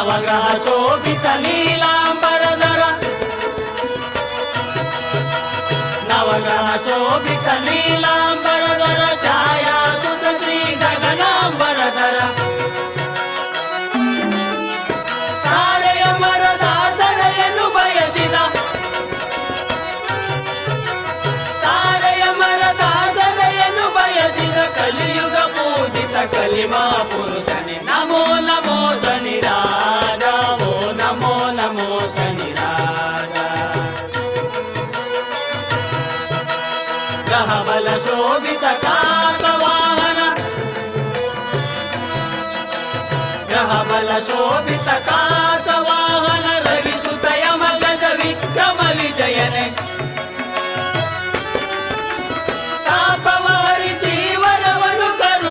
नवग्रहशोभितनीलाम्बरधर नवग्रहशोभितनीलाम्बर మోసని రాజా గ్రహబల శోభిత కాకవాహన శోభిత